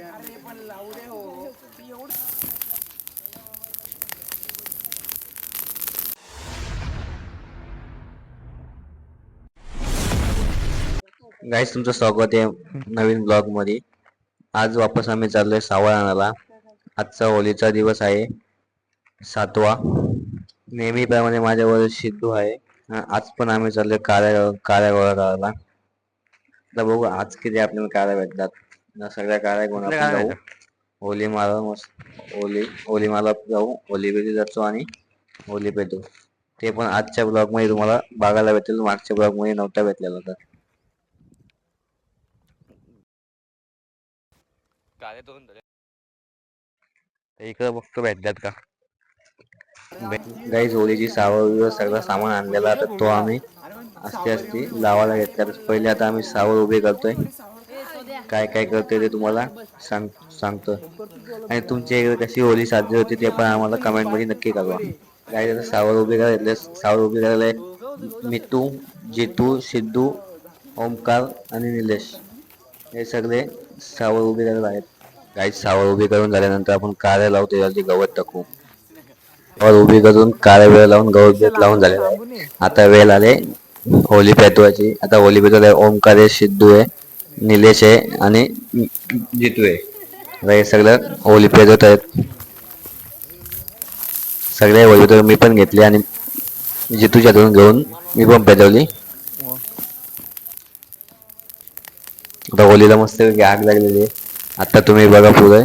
अरे पण लावू दे हो. एवढं गाईस तुमचं स्वागत आहे नवीन ब्लॉगमध्ये आज वापस आम्ही चाललोय सावळाणाला आजचा होलीचा दिवस आहे. सातवा. नेहमीप्रमाणे माझ्यावर सिद्धू आहे. आज पण आम्ही चाललोय काळ्या काळ्या गोळा करायला बघू आज किती आपल्याला काळ्या भेटतात. या सगळ्या काळ्या घेऊन आपण काळ्या जाऊ होली मारा मस्त होली होली माला जाऊ होली पेटी जातो आणि होली पेटू ते पण आजच्या ब्लॉगमध्ये तुम्हाला बघायला भेटेल मागच्या ब्लॉगमध्ये नव्हता भेटलेला तर. इकडे बघतो भेटतात का गाईज होळीची सावळ सगळं सामान आणलेला तर तो आम्ही असते असते लावायला घेतला तर पहिले आता आम्ही सावळ उभे करतोय काय काय करते ते तुम्हाला? सांग सांगतो. आणि तुमच्या इकडे कशी होली साजरी होती ते पण आम्हाला कमेंटमध्ये नक्की कळवा. काय सावर उभे करायला सावर उभे करायला मितू जितू सिद्धू ओमकार आणि निलेश हे सगळे सावर उभे करायला आहेत. काही सावर उभे करून झाल्यानंतर आपण काळ्या लावतो त्यावरती गवत टाकू. सावर उभी करून काळ्या वेळ लावून गवत बेत लावून झालेला आहे. आता वेळ आले होली पेटवायची. आता होली पेटवायला ओमकार आहे सिद्धू आहे. निलेश आहे आणि जितू आहे. हे सगळं होली होत आहेत. सगळे होली मी पण घेतली आणि जितूच्या दोन घेऊन मी पण पेजवली आता होलीला मस्त आग लागलेली आहे. आता तुम्ही बघा पुढे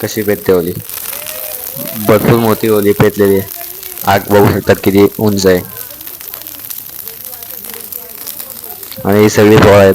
कशी पेटते होली भरपूर मोठी होली पेटलेली आहे. आग बघू शकतात किती उंच आहे. आणि ही सगळी फळ आहेत.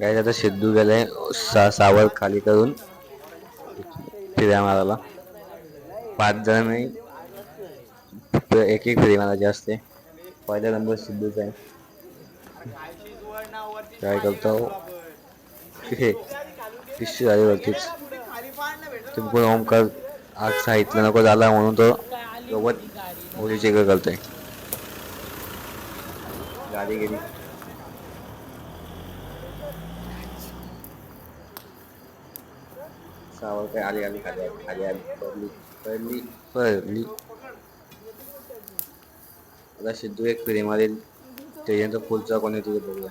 काय आता सिद्धू गेलाय. सा सावर खाली करून फिर्या मारायला. पाच जण नाही. एक एक फिरी मारायची असते. पहिला नंबर सिद्धूचा आहे. काय करतो? हे पिशवी झाली वरतीच. तुम्ही कोण ओमकार आज साहित्य नको झाला म्हणून तो सोबत मुलीचे इकडे करतोय. गाडी गेली. सावर काय आली आली खाली आली खाली आली. पडली पडली. पडली. आता सिद्धू एक फिरी मारेल. त्याच्यानंतर पुढचा कोणी तुझं बघूया.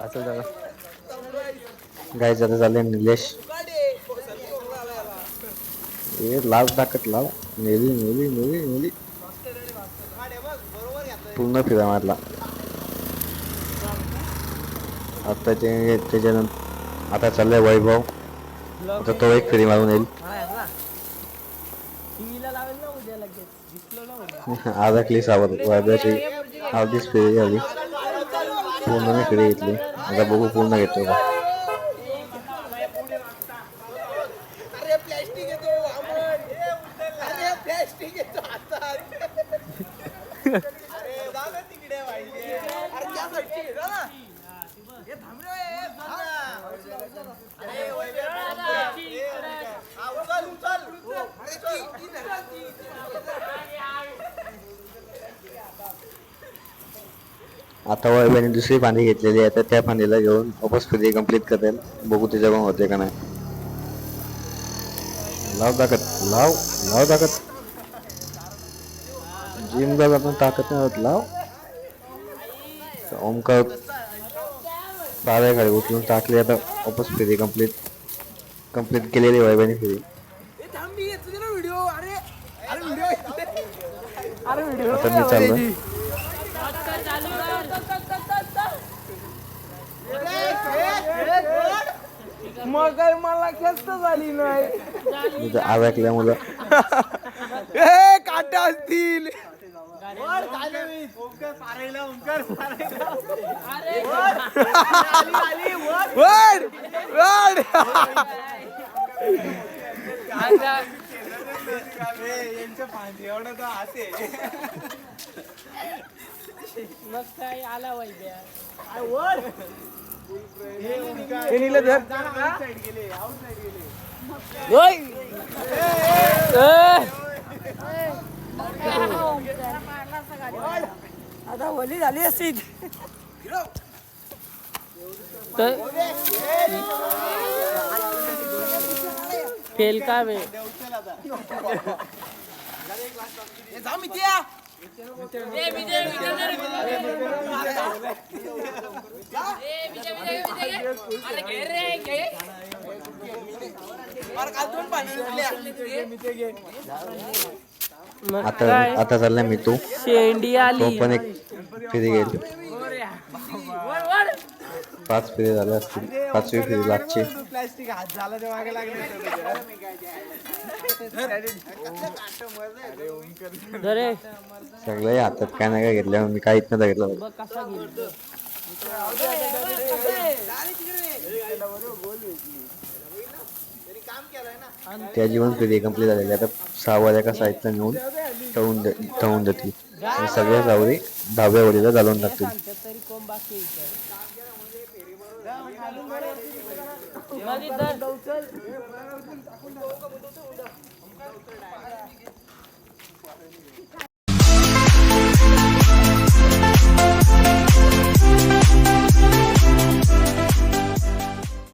असं झालं. गाय जाता चालले निलेश ए लाल टाकत लाल नेली नेली नेली नेली पूर्ण फिरा मारला. आता ते त्याच्यानंतर आता चाललंय वैभव. आता तो एक फिरी मारून येईल. टीव्हीला लावेल ना उद्या क्लिस वैभवची अर्धीच फिरी झाली पूर्ण नाही फिरी घेतली आता बघू पूर्ण घेतो का अरे प्लॅस्टिक येतो अमन अरे प्लॅस्टिक येतो आता अरे जा ना तिकडे पाहिजे आता वैभ्याने दुसरी फांदी घेतलेली आहे तर त्या फांदीला घेऊन वापस फिरी कंप्लीट करेल. बघू त्याच्याकडून होते का नाही. लाव ताकद लाव लाव ताकद. जिमला जाताना ताकद नाही होत लाव. ओमकार खाली उचलून टाकली आता वापस फिरी कंप्लीट कंप्लीट केलेली वैभ्याने फिरी अरे व्हिडिओ आता मी चाललोय. मग काय मला खेचत झाली नाही. तिथं आवाकल्या मुलं ए काटा असतील. मग काय आला वैद्या. हे नीलं धर ओय! ए! आता होली झाली असती फेल का वे मग आता आता चाललाय मी तू शेंडी आली. पण एक फिरी गेली. पाच फेरी झाल्या असतील पाचवी फेरी लागची प्लास्टिक हात झाला ते मागे लागले. धरे सगळे हातात काय नाही काय घेतल्या मी काहीच नाही घेतलं. बघ कसा गेलो त्या जीवन फेरी कंप्लीट झालेली आता सहा वाजा एका साईडला नेऊन ठेवून दे ठेवून देतील. आणि सगळ्या सावरी दहाव्या वडीला घालून टाकतील. तरी